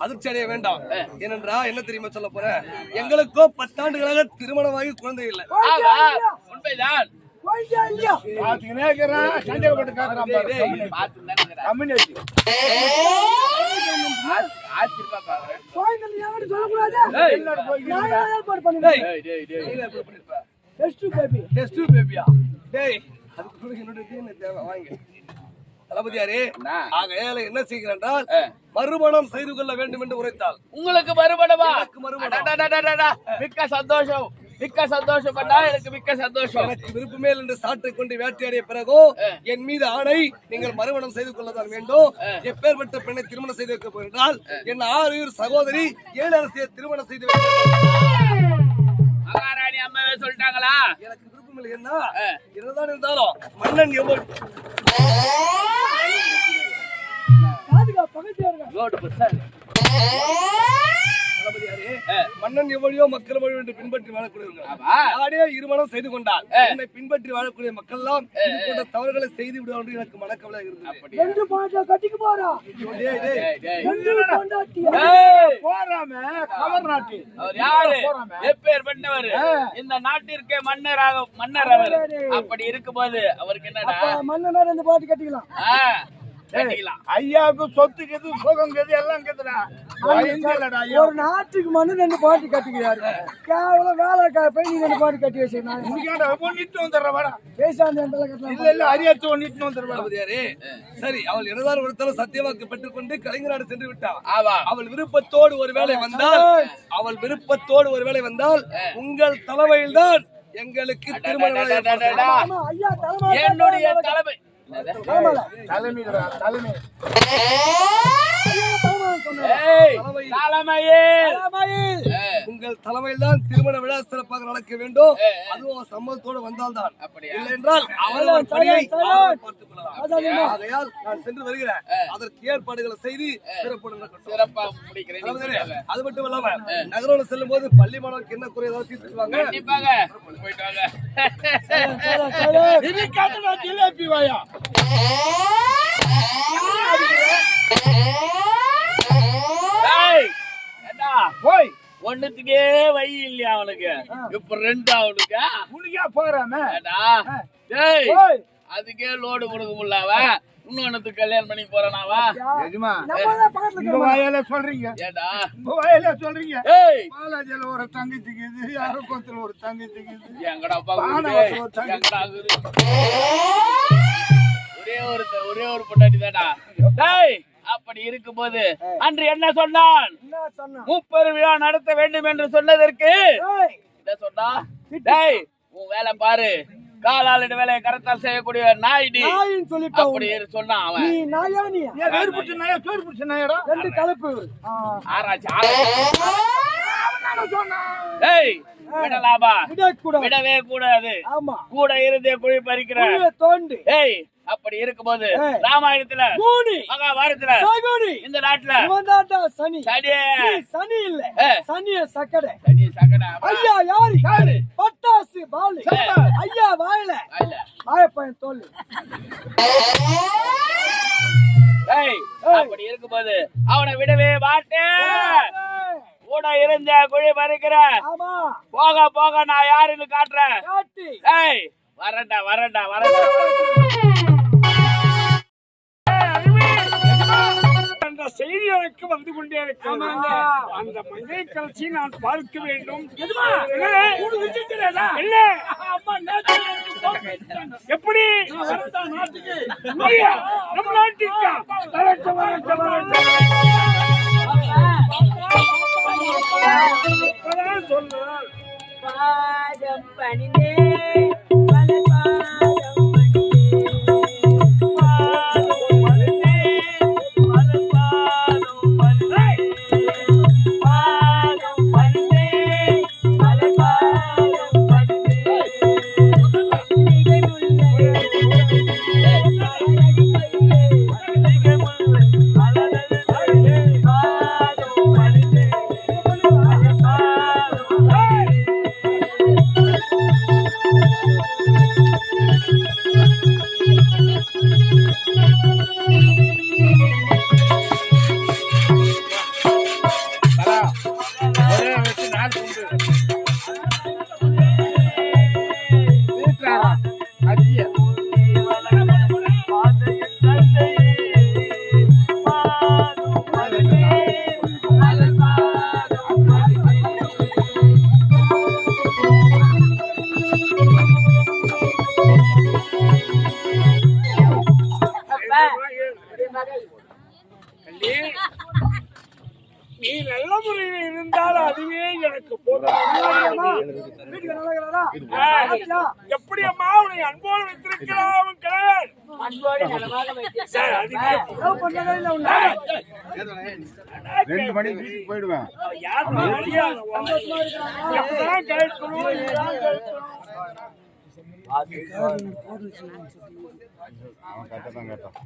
அதிர்ச்சி அடைய வேண்டாம். ஏனென்றா என்ன தெரியுமா சொல்ல போறேன் எங்களுக்கோ பத்தாண்டுகளாக திருமணமாகி குழந்தை இல்லை. ஆமா உண்மைதான். வெளிநாடு போய்க்கிறீங்க. டேய், அதுக்கு என்னோட தேவை, வாங்க. தளபதியாரே என்ன? ஆகையால என்ன செய்கிறேன் மறுமணம் செய்து கொள்ள வேண்டும் என்று உரைத்தாள். உங்களுக்கு மறுமணம். மிக்க சந்தோஷம். மிக்க சந்தோஷம் பண்ணா எனக்கு மிக்க சந்தோஷம். எனக்கு விருப்பமே என்று சாட்டை கொண்டு வேட்டையாடிய பிறகோ என் மீது ஆணை நீங்கள் மறுமணம் செய்து கொள்ளதான் வேண்டும். எப்பேற்பட்ட பெண்ணை திருமணம் செய்து வைக்க போகிறால் என் ஆறு சகோதரி ஏழு அரசியை திருமணம் செய்து மகாராணி அம்மாவே சொல்லிட்டாங்களா? எனக்கு விருப்பமில்லை என்ன? என்னதான் இருந்தாலும் மன்னன் எவ்வளவு மன்னன் எவ்வளியோ மக்கள் வழி என்று பின்பற்றி வாழக்கூடியவர்கள் இருமணம் செய்து கொண்டால் என்னை பின்பற்றி வாழக்கூடிய மக்கள் எல்லாம் போன்ற தவறுகளை செய்து விடுவார் என்று எனக்கு மனக்கவலை இருந்தது. எப்பேர் பண்ணவர் இந்த நாட்டிற்கே மன்னராக. மன்னர் அவர் அப்படி இருக்கும்போது அவருக்கு என்னடா? மன்னனார் இந்த பாட்டு கட்டிக்கலாம். ஐயாவுக்கு சொத்துக்கு எது சுகம் எது எல்லாம் ஐயா. ஒரு நாட்டுக்கு மன்னன் ரெண்டு பாட்டு கட்டிக்கிறாரு. கேவலம் வேலை கா- போய் நீ ரெண்டு பாட்டு கட்டி இன்னைக்காண்டா நிட்டு வந்துடுற வாடா. பேசாந்த இல்ல இல்ல அரியாச்சு நிட்டு சரி அவள் என்னதான் ஒருத்தரும் சத்தியவாக்கு பெற்றுக்கொண்டு கலைஞராடு சென்று விட்டாள் ஆமா அவள் விருப்பத்தோடு ஒருவேளை வந்தால் அவள் விருப்பத்தோடு ஒருவேளை வந்தால் உங்கள் தலைமையில் தான் எங்களுக்கு திருமணம் என்னுடைய தலைமை. உங்கள் தலைமையில் தான் திருமண விழா சிறப்பாக நடக்க வேண்டும். அதுவும் சம்மதத்தோடு வந்தால்தான். அப்படியா? இல்லை என்றால் அவள் ஆகையால் நான் சென்று வருகிறேன். அதற்கு ஏற்பாடுகளை செய்து முடிக்கிறேன். அது மட்டும் இல்லாம நகரோட செல்லும் போது பள்ளி மாணவருக்கு என்ன குறை ஏதாவது தீர்த்துக்குவாங்க? கண்டிப்பாக. போயிட்டு வாங்க. இது காட்டுடா ஜிலேபி வாயா. ஏய், ஏண்டா, போய். ஒண்ணுத்துக்கே வை இல்லையா அவனுக்கு? இப்ப ரெண்டு அவனுக்கு? உனக்கே போறாமே. அதுக்கே லோடு கொடுக்க முடியலவ இன்னொன்னுக்கு கல்யாணம் பண்ணி போறானாவா? பக்கத்துல உங்க வாயால சொல்றீங்க. ஏண்டா? உங்க வாயால சொல்றீங்க. ஏய்! பாலாஜில ஒரு தங்கச்சிக்கு இது அரக்கோத்துல ஒரு தங்கச்சிக்கு இது. எங்கடா. எங்கடா? ஒரே ஒரு ஒரே ஒரு பொண்டாட்டி தாடா டேய் அப்படி இருக்கும்போது அன்று என்ன சொன்னான்? என்ன சொன்னா முப்பெரு விழா நடத்த வேண்டும் என்று சொன்னதற்கு சொன்னா டேய் உன் வேலை பாரு. காலாளிட வேலையை கரத்தால் செய்யக்கூடிய நாய்டி. நாயின்னு சொல்லிட்டா அப்படி சொன்னான் அவன். நீ நாயா நீ? ஏன் வேறு பிடிச்ச நாயா? சோறு பிடிச்ச நாயடா? ரெண்டு கலப்பு. ஆராய்ச்சி. டேய் விடலாமா? விடக்கூடாது. விடவே கூடாது. ஆமா. கூட இருந்தே குழி பறிக்கிற. தோண்டி. ஏய் அப்படி இருக்கும்போது. ராமாயணத்துல கூனி மகாபாரதத்துல சகுனி இந்த நாட்டுல இவன் தான்டா சனி. சனியே. நீ சனி இல்ல. சனிய சக்கடை. சனி சகடா ஐயா யாரு? பட்டாசு பாலு. ஐயா வாயில. வாயப்பையன் தோல் அப்படி இருக்கும்போது அவனை விடவே மாட்டேன். கூட இருந்த குழி பறிக்கிற ஆமா. போக போக நான் யாருன்னு காட்டுறேன். வரண்டா வரண்டா அந்த செய்தி எனக்கு வந்து கொண்டே இருக்கிறது. அந்த மங்கை கலசி நான் பார்க்க வேண்டும். இல்ல எப்படி? நம் நாட்டுக்கா வரட்டும். இப்பதான் சொல்லு பாதம் பணிந்தே ரெண்டு மணி வீட்டுக்கு போயிடுவேன். அவன் கட்டதான் கேட்டான்.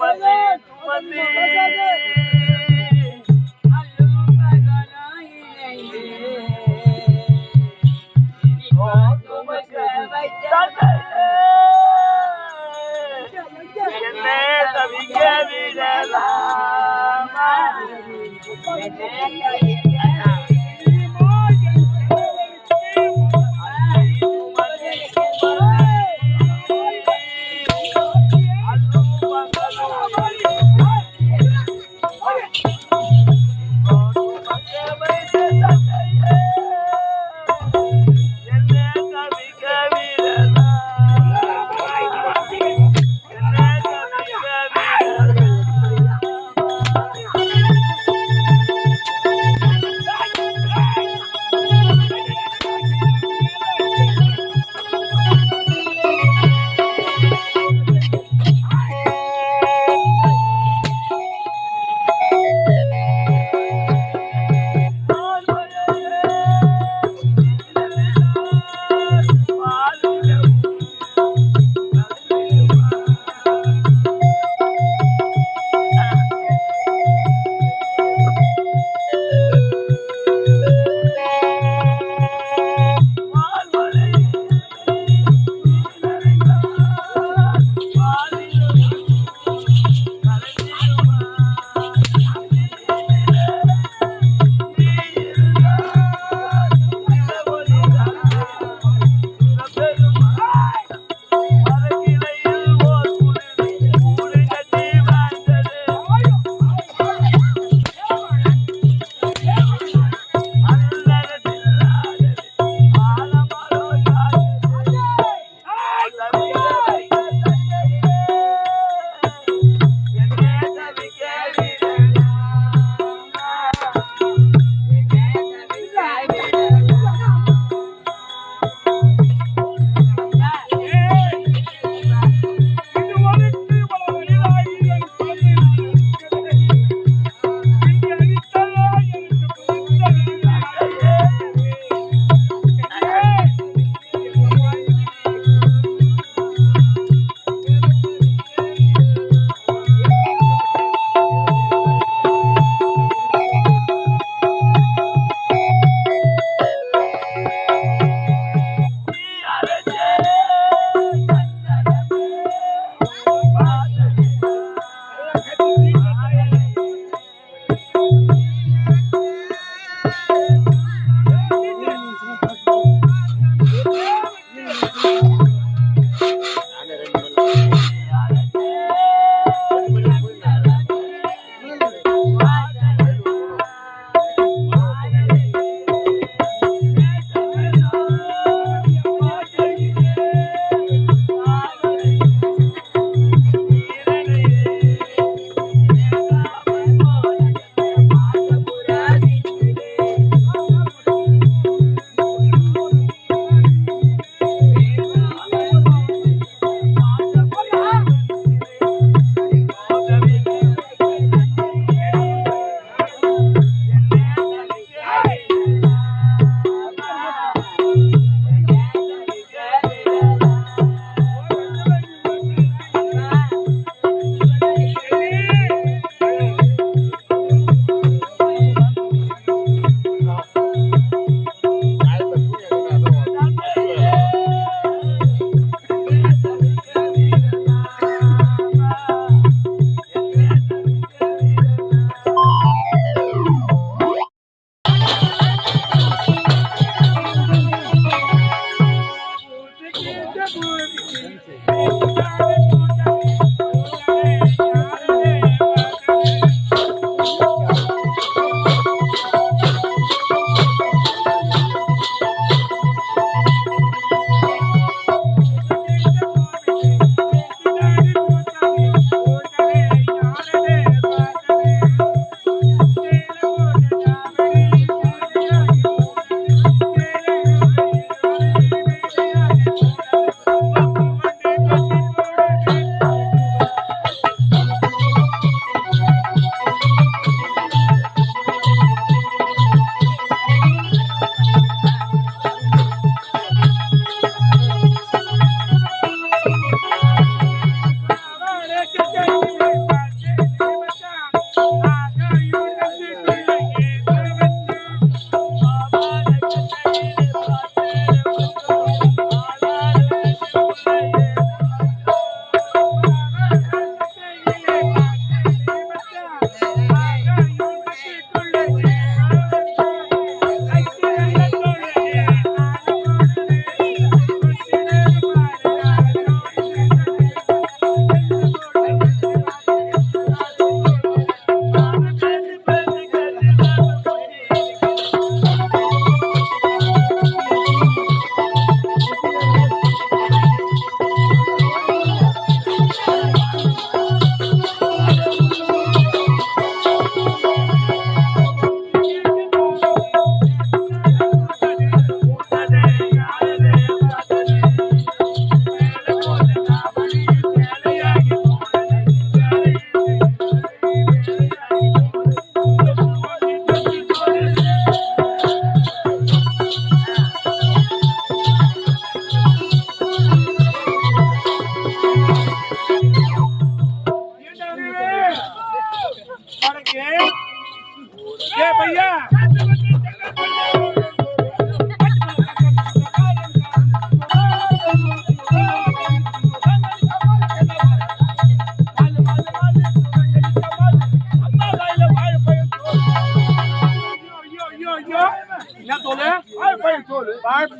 Bangga.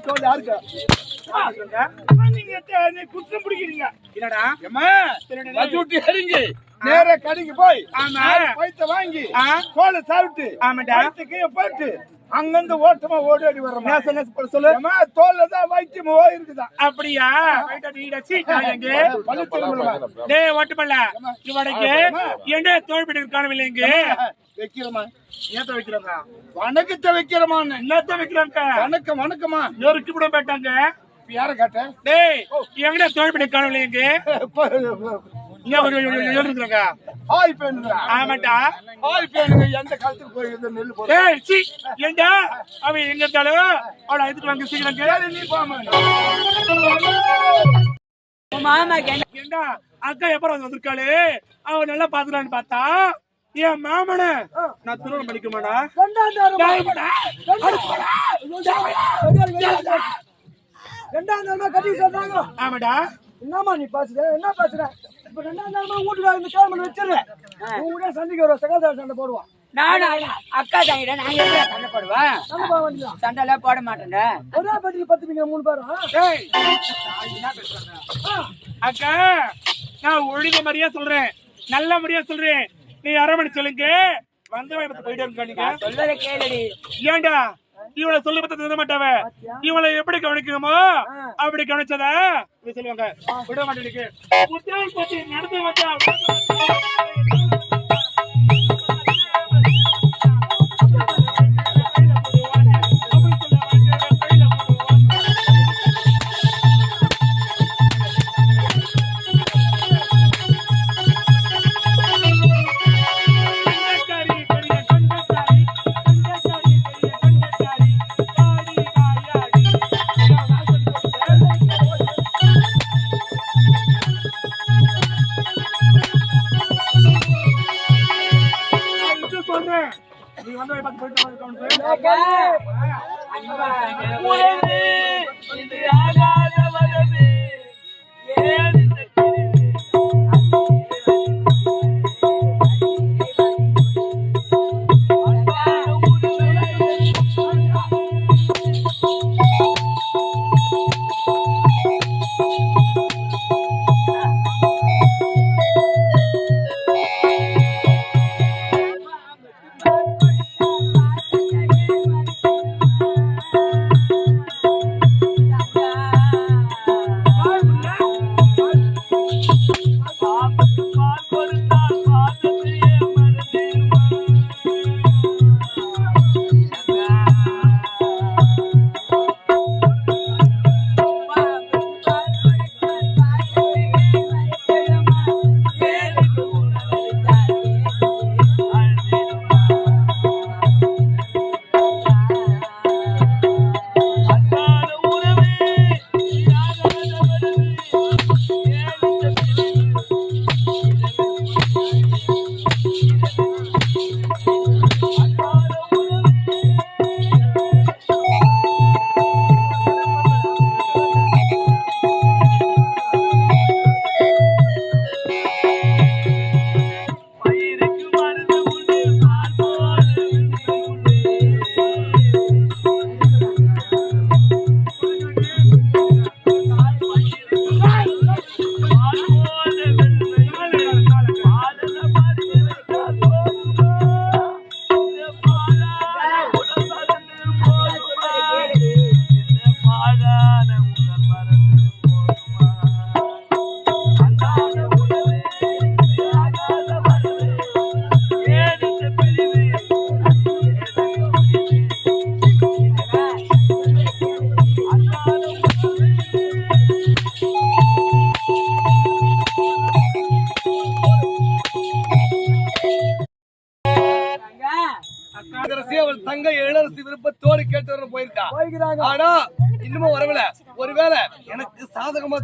தோல் யாருக்கு குற்றம் பிடிக்கிறீங்க என்னடா ஏம்மா, வச்சு விட்டு எறிஞ்சு. நேர கடைக்கு போய் ஆமா. பைத்த வாங்கி. தோலை சாப்பிட்டு ஆமாடா. கீழே போயிட்டு அங்கிருந்து ஓட்டமா ஓடி ஓடி வர்றோம் நான் சொன்ன சொல்ல- சொல்லு தோல்ல தான் வைத்தியம் இருக்குதான் அப்படியா ரைட்டா, நீடா, சீட்டா, எங்க? பள்ளித்தெருவுல டேய், ஓட்டுமல்ல, இவனுக்கு என்ன தோல்பிடி காணவில்லை இங்கு? வைக்கிறோமா ஏத்த வைக்கிறாங்க? வணக்கத்தை வைக்கிறோமான்னு என்னத்த வைக்கிறாங்க? வணக்கம் வணக்கமா நொறுக்கி விட மாட்டாங்க. யார காட்ட டேய், எங்கடா தோல்பிடி காணவில்லை இங்கு? இருக்கிறாங்க. ஹாய் பேனுங்க ஆமாண்டா. ஹாய் பேனுங்க எந்த காலத்துக்கு போய் நெல் போடுற டேய், சீ, ஏண்டா? அவன் எங்க இருந்தாலும் அவளை எடுத்துட்டு வாங்க சீக்கிரம் சரி, நீ போமா என்ன ஏண்டா அக்கா எப்பறம் வந்திருக்காளு? அவன் நல்லா பாத்துக்கலான்னு பார்த்தா என் மாமன நான் திருமணம் பண்ணிக்குமாடா ரெண்டாம் கட்டி சொல்றாங்க ஆமாடா. என்னம்மா நீ பேசுற? என்ன பேசுற? இப்ப ரெண்டாம் தரமா வீட்டுல இந்த கேமரா வச்சிருவேன் உங்க சண்டைக்கு வருவோம் சகோதர சண்டை போடுவான் நானும் அக்கா தங்கிட்ட நான் எப்படி சண்டை போடுவேன்? சண்டை போட வேண்டியதான் சண்டை எல்லாம் போட மாட்டேன்டா. ஒரே பத்திரிக்கை பத்து நீங்க மூணு பேரும் அக்கா நான் ஒழுங்க மாதிரியா சொல்றேன். நல்ல மாதிரியா சொல்றேன். நீ அரை மணி சொல்லுங்க வந்தவன் போயிட்டே இருக்கா நீங்க. சொல்வதை கேளுடி. ஏன்டா? இவளை சொல்லி பத்த தர மாட்டாவ. இவளை எப்படி கவனிக்கணுமோ அப்படி கவனிச்சதா. சொல்லுவாங்க. விட பத்தி நடந்து வந்தா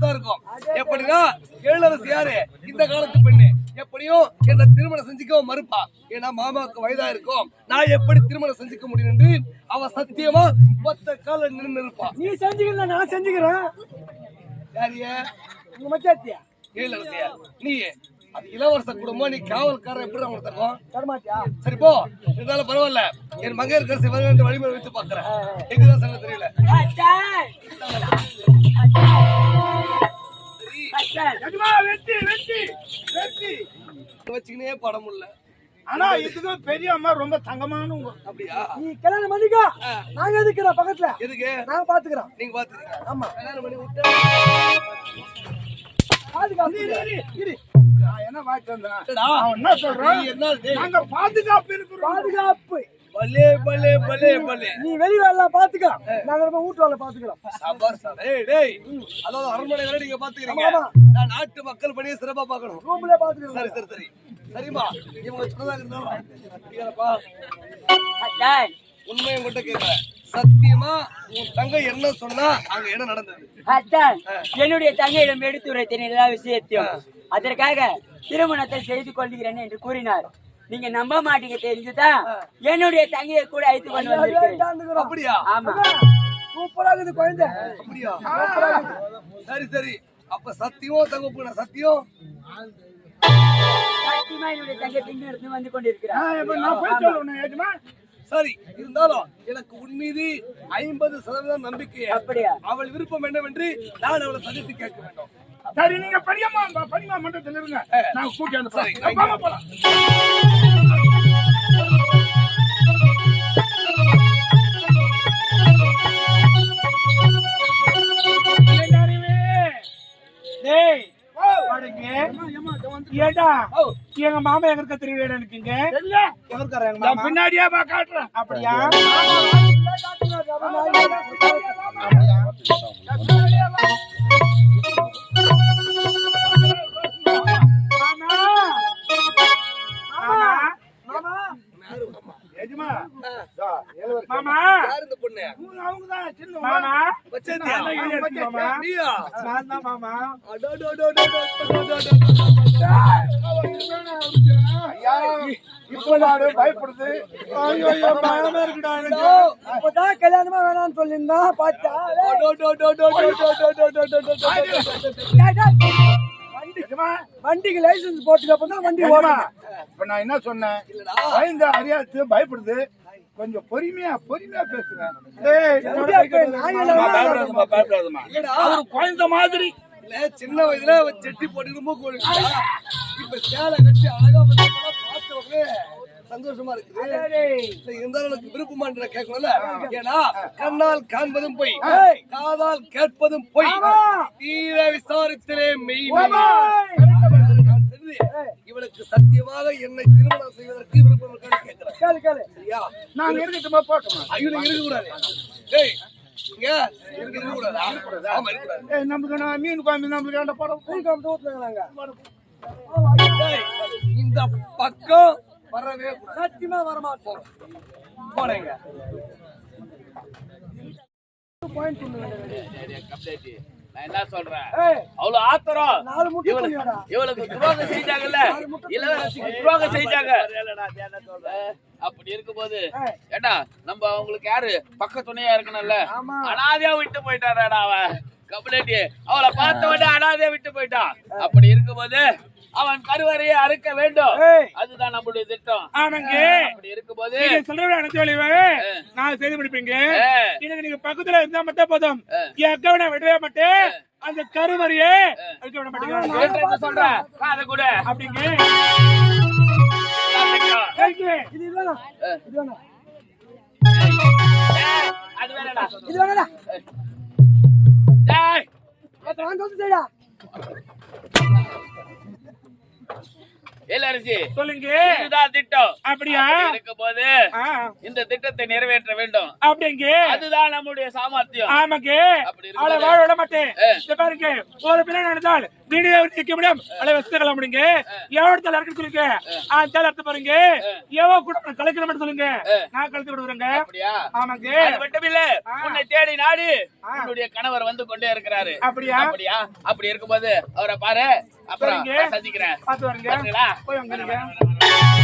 தான் இருக்கும். எப்படின்னா இளரசி யாரு? இந்த காலத்து பெண்ணு. எப்படியும் என்ன திருமணம் செஞ்சுக்க மறுப்பா. ஏன்னா மாமாவுக்கு வயதா இருக்கும். நான் எப்படி திருமணம் செஞ்சுக்க முடியும் என்று அவ சத்தியமா ஒத்த கால நின்று இருப்பா நீ செஞ்சுக்கல நான் செஞ்சுக்கிறேன். யாரிய உங்க மச்சாத்தியா? இளரசியா நீ அது இளவரச குடும்பம் நீ காவல்காரன் எப்படி அவங்க தரமாட்டியா? சரி போ. இருந்தாலும் பரவாயில்ல. என் மங்கையர் சிவன் வழிமுறை வைத்து பாக்குறேன் எங்கதான் சொல்ல தெரியல. வச்சுக்கினே படம் இல்ல. ஆனா இதுக்கும் பெரிய அம்மா ரொம்ப தங்கமானவங்க அப்படியா? நீ கல்யாணம் பண்ணிக்கோ. நாங்க எதுக்குறோம் பக்கத்துல? எதுக்கு? நாங்க பாத்துக்கிறோம். நீங்க பாத்துருங்க ஆமா. கல்யாணம் பண்ணி விட்டு பாதுகாப்பு என்ன வாய்க்கு வந்தேன் என்னடா? அவன் என்ன சொல்றான்? நீ என்ன டேய்? நாங்க பாதுகாப்பு இருக்கிறோம். பாதுகாப்பு. பலே பலே பலே பலே. நீ வெளி வேலை பாத்துக்கோ நாங்க நம்ம வீட்டு வேலை பாத்துக்கிறோம் சபாஷ் டேய் டேய் அதாவது அரண்மனை வேலை நீங்க பாத்துக்கிறீங்க. நான் நாட்டு மக்கள் பணியை சிறப்பா பார்க்கணும். ரூம்ல பாத்துக்கிறோம் சரி சரி சரி. சரிம்மா இவங்க சொன்னதாக இருந்தாலும். உண்மையை உங்கள்கிட்ட கேட்கிறேன் சத்தியமா உன் தங்கை என்ன சொன்னா அங்க என்ன நடந்தது. என்னுடைய தங்கையிடம் எடுத்துரைத்தேன் எல்லா விஷயத்தையும். அதற்காக திருமணத்தை செய்து கொள்கிறேன் என்று கூறினார். நீங்க நம்ப மாட்டீங்க தெரிஞ்சுதான் என்னுடைய தங்கையை கூட அழைத்து கொண்டு வந்திருக்கிறேன். அப்படியா? ஆமா. சூப்பரா இருக்குது குழந்தை. அப்படியா? சரி சரி. அப்ப சத்தியம் தங்க சத்தியம்? சத்தியமா என்னுடைய தங்கை பின்னிருந்து வந்து கொண்டிருக்கிறார். நான் போய் எஜமா சரி இருந்தாலும் எனக்கு உன் மீது ஐம்பது சதவீதம் நம்பிக்கை அப்படியா? அவள் விருப்பம் என்னவென்று நான் அவளை சந்தித்து கேட்க வேண்டும். சரி நீங்க பணியம்மா பணிமா மன்றத்தில் இருங்க. நான் கூட்டி வந்து சரி, போலாம். டேய் பாருங்க ஏடா எங்க மாமா எங்க இருக்க தெரியல எனக்குங்க பின்னாடியே காட்டுறேன் அப்படியா யார் இந்த பொண்ணு? அவங்க தான் சின்ன மாமா? நான் தான் மாமா. நீயா? நான் தான் மாமா. இப்போ நாடு பயப்படுது. ஐயோ ஐயோ பயமா இருக்குடா எனக்கு. இப்பதான் கல்யாணமா வேணாம்னு சொல்லியிருந்தா பார்த்தா எஜமா, வண்டிக்கு லைசென்ஸ் போட்டுக்க அப்புறம் வண்டி ஓடணும் இப்ப நான் என்ன சொன்னேன் பயந்து அறியாது பயப்படுது கொஞ்சம் பொறுமையா பொறுமையா பேசுறேன். அவரு குழந்தை மாதிரி. சின்ன அவன் செட்டி போட்டு. இப்ப சேலை கட்டி அழகா வந்ததெல்லாம் பார்த்தவங்க சந்தோஷமா இருக்குது இல்ல, இருந்தாலும் எனக்கு விருப்பமான்ற கேட்கணும்ல? ஏன்னா கண்ணால் காண்பதும் பொய் காதால் கேட்பதும் பொய். தீர விசாரித்தலே மெய் நான் சென்று இவளுக்கு சத்தியமாக என்னை திருமணம் செய்வதற்கு விருப்பம் இருக்கான்னு கேட்கிறேன். கேளு கேளு. சரியா? நாங்க இருக்கட்டுமா போட்டோமா. ஐயோ ஆமா இருக்கக்கூடாது ஏய் நான் மீன் குழம்பு நம்மளுக்கு படம்? மீன் குழம்பு ஊத்துனாங்க இந்த பக்கம் வரவே கூடாது. சத்தியமா வரமாட்டோம். போறேங்க பாயிண்ட் நான் என்ன சொல்றேன்? அவ்வளவு ஆத்திரம். இவளுக்கு துரோகம் செஞ்சாங்கல்ல? இளவரசிக்கு துரோகம் செஞ்சாங்க. அப்படி இருக்கும்போது. ஏண்டா நம்ம அவங்களுக்கு யாரு? பக்க துணையா இருக்கணும்ல. அனாதையா விட்டு போயிட்டாடா அவன். கபலேட்டி அவளை பார்த்த உடனே அனாதையா விட்டு போயிட்டான். அப்படி இருக்கும்போது அவன் கருவறையை அறுக்க வேண்டும். அதுதான் நம்மளுடைய திட்டம். அப்படி இருக்கும்போது சொல்ற வழிவே நான் செய்து முடிப்பீங்க. எனக்கு நீங்க பக்கத்துல இருந்தா மட்டும் போதும். என் அக்காவை நான் விடவே மாட்டேன் அந்த கருவறையே அழிக்க விட மாட்டேங்க. சொல்றேன் காதை கூட. அப்படிங்க. இது வேணாம். இது வேணாம். அது வேணடா. இது வேணாடா. மத்த வாங்க வந்து செய்டா இளவரசி சொல்லுங்க. இதுதான் திட்டம். அப்படியா? அப்படி இருக்கும்போது ஆ, இந்த திட்டத்தை நிறைவேற்ற வேண்டும். அப்படிங்க. அதுதான் நம்முடைய சாமர்த்தியம். அப்படி அவளை வாழ விட மாட்டேன். ஏ. இத பாருங்க. ஒரு பிள்ளை நடந்தால் வீடியோ நிக்க முடியும்? அளவு வசதி கிளம்ப முடியுங்க எவ்வளவு இருக்கு சொல்லுங்க. அந்த அர்த்தம் பாருங்க. எவ்வளவு கூட கலைக்கிற மட்டும் சொல்லுங்க. நான் கலந்து விடுறேங்க. அப்படியா? ஆமாங்க. இல்ல உன்னை தேடி நாடு உன்னுடைய கணவர் வந்து கொண்டே இருக்கிறாரு. அப்படியா? அப்படியா? அப்படி இருக்கும்போது அவரை பாரு. அப்புறம் சந்திக்கிறேன்? போய் வாங்க